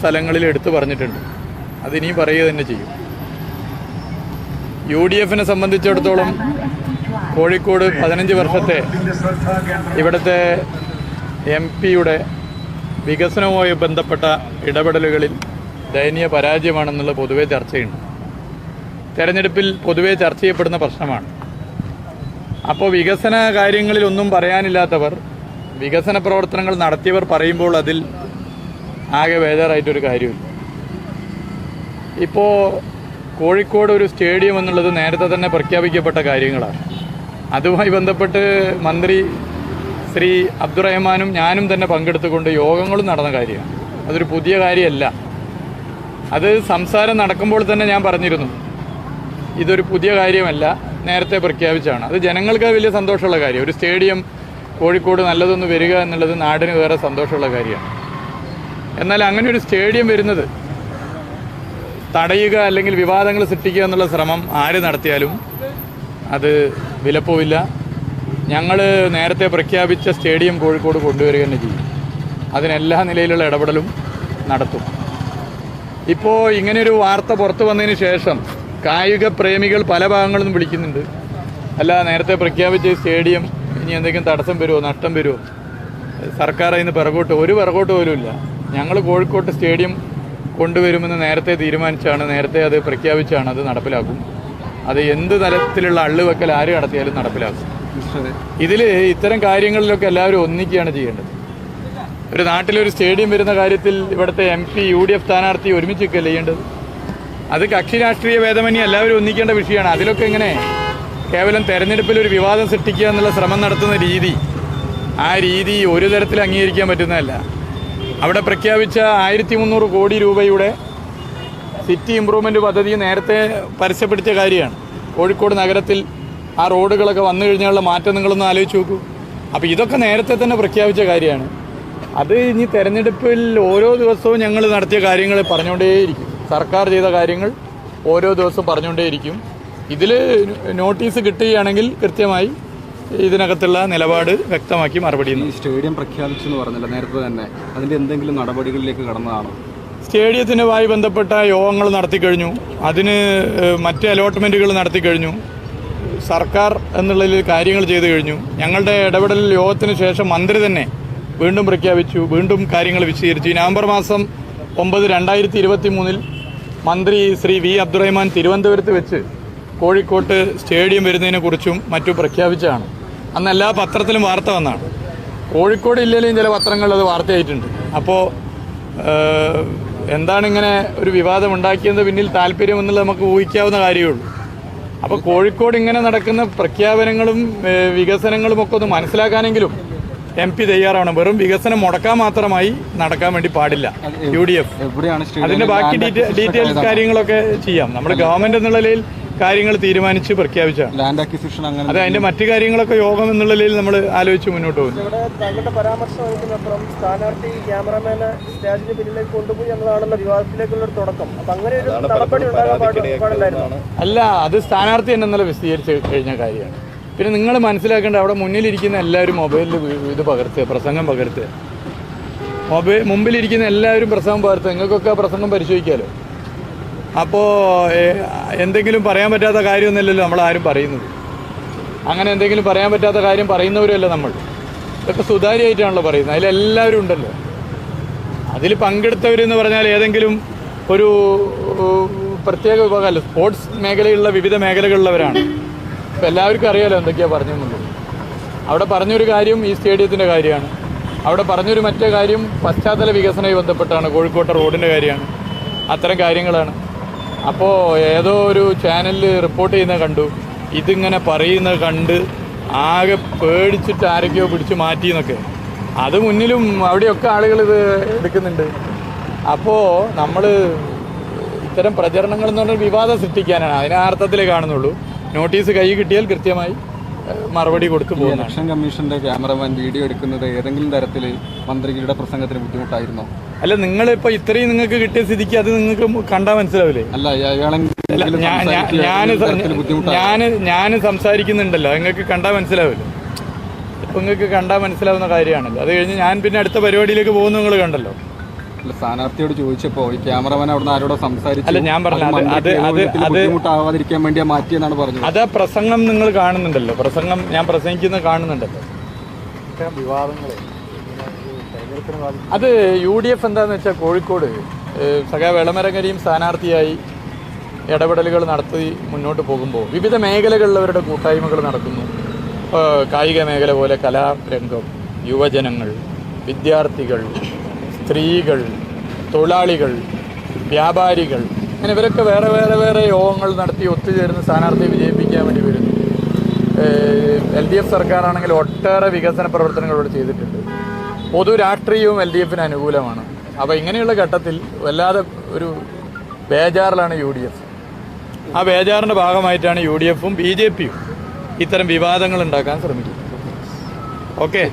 സ്ഥലങ്ങളിൽ എടുത്തു പറഞ്ഞിട്ടുണ്ട്. അത് ഇനിയും പറയുക തന്നെ ചെയ്യും. യു ഡി എഫിനെ സംബന്ധിച്ചിടത്തോളം കോഴിക്കോട് പതിനഞ്ച് വർഷത്തെ ഇവിടുത്തെ എം പിയുടെ വികസനവുമായി ബന്ധപ്പെട്ട ഇടപെടലുകളിൽ ദയനീയ പരാജയമാണെന്നുള്ള പൊതുവെ ചർച്ചയുണ്ട്. തെരഞ്ഞെടുപ്പിൽ പൊതുവെ ചർച്ച ചെയ്യപ്പെടുന്ന പ്രശ്നമാണ്. അപ്പോൾ വികസന കാര്യങ്ങളിലൊന്നും പറയാനില്ലാത്തവർ വികസന പ്രവർത്തനങ്ങൾ നടത്തിയവർ പറയുമ്പോൾ അതിൽ ആകെ ബേജാറായിട്ടൊരു കാര്യമില്ല. ഇപ്പോൾ കോഴിക്കോട് ഒരു സ്റ്റേഡിയം എന്നുള്ളത് നേരത്തെ തന്നെ പ്രഖ്യാപിക്കപ്പെട്ട കാര്യങ്ങളാണ്. അതുമായി ബന്ധപ്പെട്ട് മന്ത്രി ശ്രീ അബ്ദുറഹ്മാനും ഞാനും തന്നെ പങ്കെടുത്തുകൊണ്ട് യോഗങ്ങളും നടന്ന കാര്യമാണ്. അതൊരു പുതിയ കാര്യമല്ല. അത് സംസാരം നടക്കുമ്പോൾ തന്നെ ഞാൻ പറഞ്ഞിരുന്നു. ഇതൊരു പുതിയ കാര്യമല്ല നേരത്തെ പ്രഖ്യാപിച്ചാണ് അത് ജനങ്ങൾക്ക് വലിയ സന്തോഷമുള്ള കാര്യം ഒരു സ്റ്റേഡിയം കോഴിക്കോട് നല്ലതൊന്ന് വരിക എന്നുള്ളത് നാടിന് വേറെ സന്തോഷമുള്ള കാര്യമാണ്. എന്നാൽ അങ്ങനെ ഒരു സ്റ്റേഡിയം വരുന്നത് തടയുക അല്ലെങ്കിൽ വിവാദങ്ങൾ സൃഷ്ടിക്കുക എന്നുള്ള ശ്രമം ആര് നടത്തിയാലും അത് വിലപ്പോവില്ല. ഞങ്ങൾ നേരത്തെ പ്രഖ്യാപിച്ച സ്റ്റേഡിയം കോഴിക്കോട് കൊണ്ടുവരിക തന്നെ ചെയ്യും. അതിനെല്ലാ നിലയിലുള്ള ഇടപെടലും നടത്തും. ഇപ്പോൾ ഇങ്ങനെയൊരു വാർത്ത പുറത്തു വന്നതിന് ശേഷം കായിക പ്രേമികൾ പല ഭാഗങ്ങളിൽ നിന്നും വിളിക്കുന്നുണ്ട്. അല്ല നേരത്തെ പ്രഖ്യാപിച്ച സ്റ്റേഡിയം ഇനി എന്തെങ്കിലും തടസ്സം വരുമോ നഷ്ടം വരുമോ? സർക്കാർ അതിന് പിറകോട്ട് ഒരു പിറകോട്ട് പോലും ഇല്ല. ഞങ്ങൾ കോഴിക്കോട്ട് സ്റ്റേഡിയം കൊണ്ടുവരുമെന്ന് നേരത്തെ തീരുമാനിച്ചാണ് നേരത്തെ അത് പ്രഖ്യാപിച്ചാണ് അത് നടപ്പിലാക്കും. അത് എന്ത് തലത്തിലുള്ള അള്ളുവെക്കൽ ആര് നടത്തിയാലും നടപ്പിലാക്കും. ഇതിൽ ഇത്തരം കാര്യങ്ങളിലൊക്കെ എല്ലാവരും ഒന്നിക്കുകയാണ് ചെയ്യേണ്ടത്. ഒരു നാട്ടിലൊരു സ്റ്റേഡിയം വരുന്ന കാര്യത്തിൽ ഇവിടുത്തെ M P U D F സ്ഥാനാർത്ഥി ഒരുമിച്ച് നിൽക്കുകയല്ലേ ചെയ്യേണ്ടത്? അത് കക്ഷി രാഷ്ട്രീയ ഭേദമന്യേ എല്ലാവരും ഒന്നിക്കേണ്ട വിഷയമാണ്. അതിലൊക്കെ ഇങ്ങനെ കേവലം തെരഞ്ഞെടുപ്പിൽ ഒരു വിവാദം സൃഷ്ടിക്കുക എന്നുള്ള ശ്രമം നടത്തുന്ന രീതി ആ രീതി ഒരു തരത്തിൽ അംഗീകരിക്കാൻ പറ്റുന്നതല്ല. അവിടെ പ്രഖ്യാപിച്ച ആയിരത്തി മുന്നൂറ് കോടി രൂപയുടെ സിറ്റി ഇമ്പ്രൂവ്മെന്റ് പദ്ധതി നേരത്തെ പരസ്യപ്പെടുത്തിയ കാര്യമാണ്. കോഴിക്കോട് നഗരത്തിൽ ആ റോഡുകളൊക്കെ വന്നു കഴിഞ്ഞാലുള്ള മാറ്റം നിങ്ങളൊന്ന് ആലോചിച്ച് നോക്കൂ. അപ്പോൾ ഇതൊക്കെ നേരത്തെ തന്നെ പ്രഖ്യാപിച്ച കാര്യമാണ്. അത് ഇനി തെരഞ്ഞെടുപ്പിൽ ഓരോ ദിവസവും ഞങ്ങൾ നടത്തിയ കാര്യങ്ങൾ പറഞ്ഞുകൊണ്ടേയിരിക്കും. സർക്കാർ ചെയ്ത കാര്യങ്ങൾ ഓരോ ദിവസവും പറഞ്ഞുകൊണ്ടേയിരിക്കും. ഇതിൽ നോട്ടീസ് കിട്ടുകയാണെങ്കിൽ കൃത്യമായി ഇതിനകത്തുള്ള നിലപാട് വ്യക്തമാക്കി മറുപടി ഈ സ്റ്റേഡിയം പ്രഖ്യാപിച്ചു എന്ന് പറഞ്ഞില്ല നേരത്തെ തന്നെ. അതിന്റെ എന്തെങ്കിലും നടപടികളിലേക്ക് കടന്നതാണോ? സ്റ്റേഡിയത്തിനുമായി ബന്ധപ്പെട്ട യോഗങ്ങൾ നടത്തിക്കഴിഞ്ഞു അതിന് മറ്റ് അലോട്ട്മെന്റുകൾ നടത്തിക്കഴിഞ്ഞു സർക്കാർ എന്നുള്ളതിൽ കാര്യങ്ങൾ ചെയ്തു കഴിഞ്ഞു. ഞങ്ങളുടെ ഇടപെടൽ യോഗത്തിന് ശേഷം മന്ത്രി തന്നെ വീണ്ടും പ്രഖ്യാപിച്ചു. വീണ്ടും കാര്യങ്ങൾ വിശദീകരിച്ചു. നവംബർ മാസം ഒമ്പത് രണ്ടായിരത്തി ഇരുപത്തി മൂന്നിൽ മന്ത്രി ശ്രീ വി അബ്ദുറഹ്മാൻ തിരുവനന്തപുരത്ത് വെച്ച് കോഴിക്കോട്ട് സ്റ്റേഡിയം വരുന്നതിനെക്കുറിച്ചും മറ്റു പ്രഖ്യാപിച്ചതാണ്. അന്ന് എല്ലാ പത്രത്തിലും വാർത്ത വന്നാണ്. കോഴിക്കോട് ജില്ലയിലെയും ചില പത്രങ്ങളിൽ അത് വാർത്തയായിട്ടുണ്ട്. അപ്പോൾ എന്താണിങ്ങനെ എന്താണ് ഇങ്ങനെ ഒരു വിവാദം ഉണ്ടാക്കിയത് പിന്നിൽ താല്പര്യം എന്നുള്ളത് നമുക്ക് ഊഹിക്കാവുന്ന കാര്യമുള്ളൂ. അപ്പോൾ കോഴിക്കോട് ഇങ്ങനെ നടക്കുന്ന പ്രഖ്യാപനങ്ങളും വികസനങ്ങളും ഒക്കെ ഒന്ന് മനസ്സിലാക്കാനെങ്കിലും എം പി തയ്യാറാവണം. വെറും വികസനം മുടക്കാൻ മാത്രമായി നടക്കാൻ വേണ്ടി പാടില്ല. U D F. അതിന്റെ ബാക്കി ഡീറ്റെയിൽസ് കാര്യങ്ങളൊക്കെ ചെയ്യാം. നമ്മുടെ ഗവൺമെന്റ് എന്നുള്ള നിലയിൽ കാര്യങ്ങൾ തീരുമാനിച്ച് പ്രഖ്യാപിച്ചാണ് ലാൻഡ് അക്വിസിഷൻ അങ്ങനെ അത് അതിന്റെ മറ്റു കാര്യങ്ങളൊക്കെ യോഗം എന്നുള്ള നിലയിൽ നമ്മൾ ആലോചിച്ച് മുന്നോട്ട് പോകുന്നു. ഇവിടെ താങ്കളുടെ പരാമർശം സ്ഥാനാർത്ഥി ക്യാമറമാനെ സ്റ്റേജിന് പിന്നിലേക്ക് കൊണ്ടുപോയി എന്നതാണല്ലോ വിവാദത്തിലേക്കുള്ള ഒരു തുടക്കം. അപ്പൊ അങ്ങനെ ഒരു നടപടി ഉണ്ടാകാൻ അല്ല അത് സ്ഥാനാർത്ഥി തന്നെ ഇന്നലെ വിശദീകരിച്ച് കഴിഞ്ഞ കാര്യമാണ്. പിന്നെ നിങ്ങൾ മനസ്സിലാക്കേണ്ട അവിടെ മുന്നിലിരിക്കുന്ന എല്ലാവരും മൊബൈലിൽ ഇത് പകർത്തുക പ്രസംഗം പകർത്തുക. മൊബൈൽ മുമ്പിലിരിക്കുന്ന എല്ലാവരും പ്രസംഗം പകർത്തുക. നിങ്ങൾക്കൊക്കെ ആ പ്രസംഗം പരിശോധിക്കാമല്ലോ അപ്പോൾ എന്തെങ്കിലും പറയാൻ പറ്റാത്ത കാര്യമൊന്നുമില്ലല്ലോ നമ്മൾ ആരും പറയുന്നത്. അങ്ങനെ എന്തെങ്കിലും പറയാൻ പറ്റാത്ത കാര്യം പറയുന്നവരുമല്ല നമ്മൾ. ഇതൊക്കെ സുതാര്യമായിട്ടാണല്ലോ പറയുന്നത്. അതിലെല്ലാവരും ഉണ്ടല്ലോ. അതിൽ പങ്കെടുത്തവരെന്ന് പറഞ്ഞാൽ ഏതെങ്കിലും ഒരു പ്രത്യേക വിഭാഗമല്ല സ്പോർട്സ് മേഖലയിലുള്ള വിവിധ മേഖലകളിലുള്ളവരാണ്. ഇപ്പം എല്ലാവർക്കും അറിയാലോ എന്തൊക്കെയാണ് പറഞ്ഞെന്നുള്ളത്. അവിടെ പറഞ്ഞൊരു കാര്യം ഈ സ്റ്റേഡിയത്തിന്റെ കാര്യമാണ്. അവിടെ പറഞ്ഞൊരു മറ്റേ കാര്യം പശ്ചാത്തല വികസനവുമായി ബന്ധപ്പെട്ടാണ് കോഴിക്കോട്ടെ റോഡിന്റെ കാര്യമാണ്. അത്തരം കാര്യങ്ങളാണ്. അപ്പോൾ ഏതോ ഒരു ചാനലിൽ റിപ്പോർട്ട് ചെയ്യുന്ന കണ്ടു. ഇതിങ്ങനെ പറയുന്നത് കണ്ട് ആകെ പേടിച്ചിട്ട് ആരൊക്കെയോ പിടിച്ച് മാറ്റി എന്നൊക്കെ. അത് മുന്നിലും അവിടെയൊക്കെ ആളുകൾ ഇത് എടുക്കുന്നുണ്ട്. അപ്പോൾ നമ്മൾ ഇത്തരം പ്രചരണങ്ങൾ എന്ന് പറഞ്ഞാൽ വിവാദം സൃഷ്ടിക്കാനാണ്. അതിനെ ആ അർത്ഥത്തിലേ കാണുന്നുള്ളൂ. നോട്ടീസ് കൈ കിട്ടിയാൽ കൃത്യമായി. മറുപടി കൊടുത്തു ഇലക്ഷൻ കമ്മീഷന്റെ ക്യാമറമാൻ വീഡിയോ എടുക്കുന്നത് ഏതെങ്കിലും തരത്തിൽ മന്ത്രിയുടെ പ്രസംഗത്തിന് ബുദ്ധിമുട്ടായിരുന്നോ? അല്ല നിങ്ങളിപ്പോൾ ഇത്രയും നിങ്ങൾക്ക് കിട്ടിയ സ്ഥിതിക്ക് അത് നിങ്ങൾക്ക് കണ്ടാൽ മനസ്സിലാവില്ലേ? അല്ല ഞാൻ ഞാൻ ഞാൻ സംസാരിക്കുന്നുണ്ടല്ലോ നിങ്ങൾക്ക് കണ്ടാൽ മനസ്സിലാവില്ല? ഇപ്പം നിങ്ങൾക്ക് കണ്ടാൽ മനസ്സിലാവുന്ന കാര്യമാണല്ലോ. അത് കഴിഞ്ഞ് ഞാൻ പിന്നെ അടുത്ത പരിപാടിയിലേക്ക് പോകുന്ന നിങ്ങൾ കണ്ടല്ലോ. സ്ഥാനാർത്ഥിയോട് ചോദിച്ചപ്പോ ഈ ക്യാമറമാൻ അവിടെ ആരോടോ സംസാരിച്ചു. അല്ല, ഞാൻ ബുദ്ധിമുട്ടാവാതിരിക്കാൻ വേണ്ടിയാ മാറ്റിയെന്നാണ് പറഞ്ഞത്. അത് പ്രസംഗം നിങ്ങൾ കാണുന്നുണ്ടല്ലോ. പ്രസംഗം ഞാൻ പ്രസംഗിക്കുന്നത് കാണുന്നുണ്ടല്ലോ. അത് യു ഡി എഫ് എന്താന്ന് വെച്ചാൽ കോഴിക്കോട് സഖാ വെളമരകരിയും സ്ഥാനാർത്ഥിയായി ഇടപെടലുകൾ നടത്തി മുന്നോട്ട് പോകുമ്പോൾ വിവിധ മേഖലകളിലവരുടെ കൂട്ടായ്മകൾ നടക്കുന്നു. കായിക മേഖല പോലെ കലാരംഗം യുവജനങ്ങൾ വിദ്യാർത്ഥികൾ സ്ത്രീകൾ തൊഴിലാളികൾ വ്യാപാരികൾ അങ്ങനെ ഇവരൊക്കെ വേറെ വേറെ വേറെ യോഗങ്ങൾ നടത്തി ഒത്തുചേർന്ന് സ്ഥാനാർത്ഥിയെ വിജയിപ്പിക്കാൻ വേണ്ടി വരുന്നു. എൽ ഡി എഫ് സർക്കാരാണെങ്കിൽ ഒട്ടേറെ വികസന പ്രവർത്തനങ്ങൾ ഇവിടെ ചെയ്തിട്ടുണ്ട്. പൊതു രാഷ്ട്രീയവും എൽ ഡി എഫിന് അനുകൂലമാണ്. അപ്പോൾ ഇങ്ങനെയുള്ള ഘട്ടത്തിൽ വല്ലാതെ ഒരു ബേജാറിലാണ് യു ഡി എഫ്. ആ ബേജാറിന്റെ ഭാഗമായിട്ടാണ് യു ഡി എഫും ബി ജെ പിയും ഇത്തരം വിവാദങ്ങൾ ഉണ്ടാക്കാൻ ശ്രമിക്കുന്നത്. ഓക്കെ?